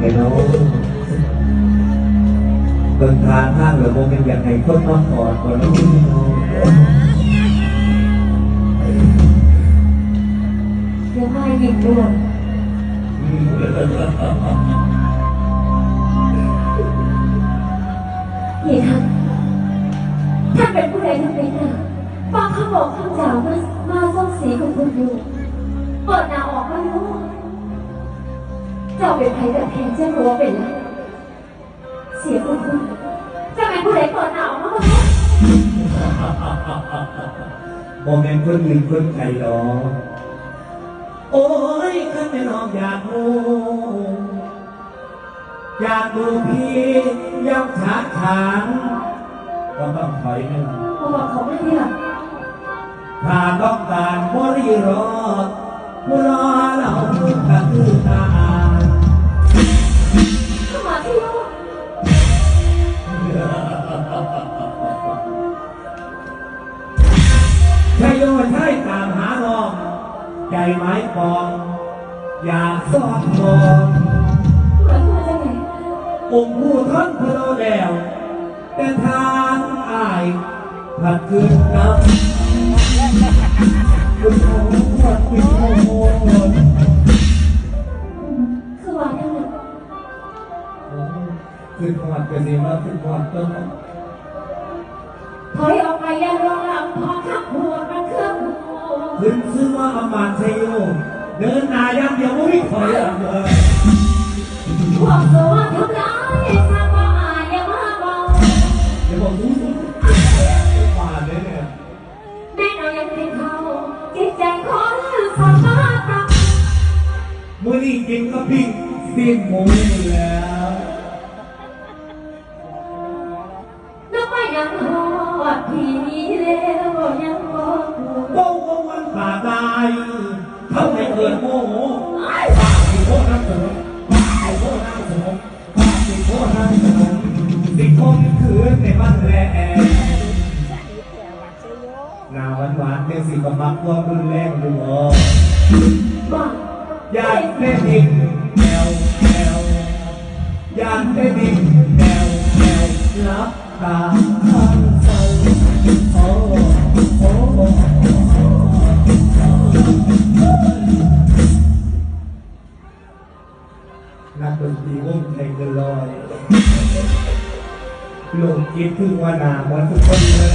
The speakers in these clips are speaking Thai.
ไอ้น้องเดินทางห้างหรือโมเป็นอย่างไรคนนอนกอดก่อนแล้วเดี๋ยวมาหยิบด้วยนี่ท่านท่านเป็นผู้ใดท่านเป็นน่ะฟังคำบอกคำกล่าวมามาส่งสีของคุณอยู่เปิดหน้าออกมาดู เจ้าเป็นใครแต่แทนเจ้ารู้ว่าเป็นอะไรเสียคุณคุณเจ้าเป็นผู้ใดเปิดหน้าออกมาบ้างไหมโมเมนต์คนอื่นคนไกลหรอโอ้ยข้าไม่น้องอยากรู้อยากดูพี่ยับขาขางก็ต้องถอยหนึ่งมาบอกเขาไม่ได้หรอกถ้าต้องการบริรอด ชายโยใช่ตามหาลอง ใจไม้ปอง อยากสอดมองเหมือนมาจากไหนองค์ผู้ทนพระโลแล้ว แต่ทางอายผัดคืนน้ำคุณโอ้ขวดคุณโอ้คือว่าทั้งนั้นขึ้นขวดกันสิว่าขึ้นขวดต้น ถอยออกไปอยันรองรับพอขับหัวมันเครื่องหัวขึ้นซื้อว่าอำมาตย์ชัยโยเดินหน้าอย่างเดียวไม่ถอยหลังเลยพวกสวัสดิ์ทำร้ายทำว่าอายอย่ามาเบาอย่าบอกรู้มาเลยเนี่ยแม่เรายังเป็นเขาจิตใจคนสามารถรับมื่อนี้กินก็พิงสิ้นหมูแล้วน้ำไม่ยัง หอดพี่นี้แล้วยังบอกโป้โป้วันป่าตายเขาไม่เกิดโมโหปาสิโคน้ำสมปาสิโคน้ำสมปาสิโคน้ำสมสิคมคืนในบ้านแลหนาวานหวานเนี่ยสิกมักว่ารุนแรงอยู่อ๋อว่าอยากได้ดินแน ลงคิดพึ่งว่านาเหมือนทุกคนเลย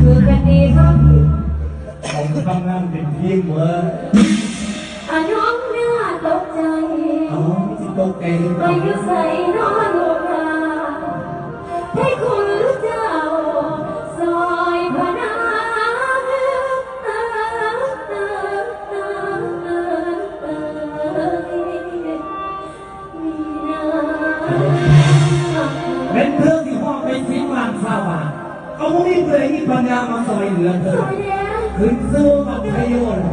คือกันดีครับผมทำงานเป็นทีมเวิร์อาน้องหน้าตกใจอ๋อจิตตกใจหรือเปไปล่าอยู่ใส่นอนโรงราให้คุณ นี้เลยมีปัญญามาซอยเหลือเธอขึ้นสู้กับประโยน์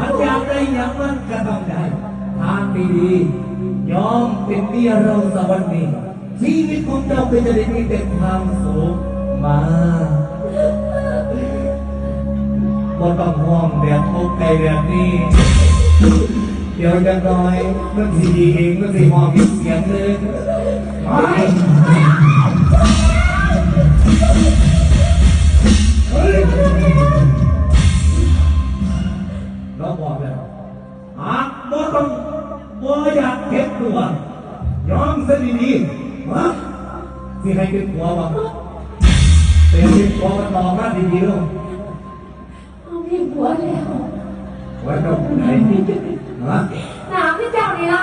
มันอยาได้ย่างมันก็ต้องได้ทางดีๆยอมเป็นเมียเราสักวันนี้ชีวิตของเจ้าเป็นจะได้มีแต่ความสุขมาบ่ต้องห่วงแบบทุกข์ใจแบบนี้เดี๋ยวจะน้อยมันสีดีเองมันสีหอมอีกเสียงหนึงไป เฮ้ยเราบอกแล้วหากบ่ต้องบ่อยากเก็บตัวยอมซะดีๆวะสิให้เป็นผัวบ่เป็นหัวมันบอกมาดีๆลูกเอามีหัวแล้วไว้ตรงไหนฮะหนามที่เจ้านี่ละ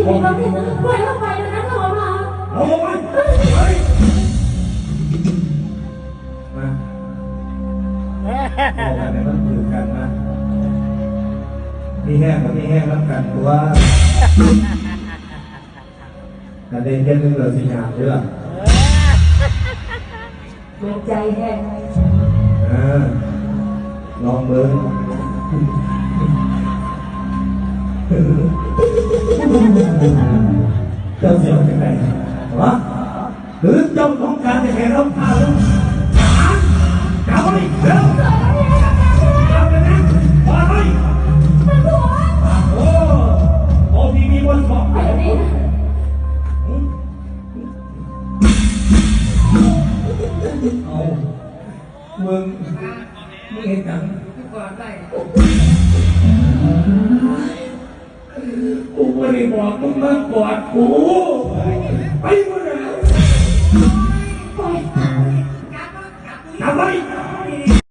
อีกใหนี้าดบอกนี่หัวแล้วกันนี่เอาปล่อยเดี๋ยวนะปล่อยแล้วเดี๋ยวนี้โอ้โหดีๆพอมาเกินไปล่อาเนี่ยปล่อยเราไปแล้วนะขอมาเอาไปไปมาเอาไปไหนมันอยู่กันนะมีแห้งกับมีแห้งรับกันตัวแต่เด่นแค่นึงเราสิยามด้อเงินใจแห้งลองเบิ้ง มึงมึงเห็นจังก่อนได้กูไม่ได้บอกมึงมากอดกู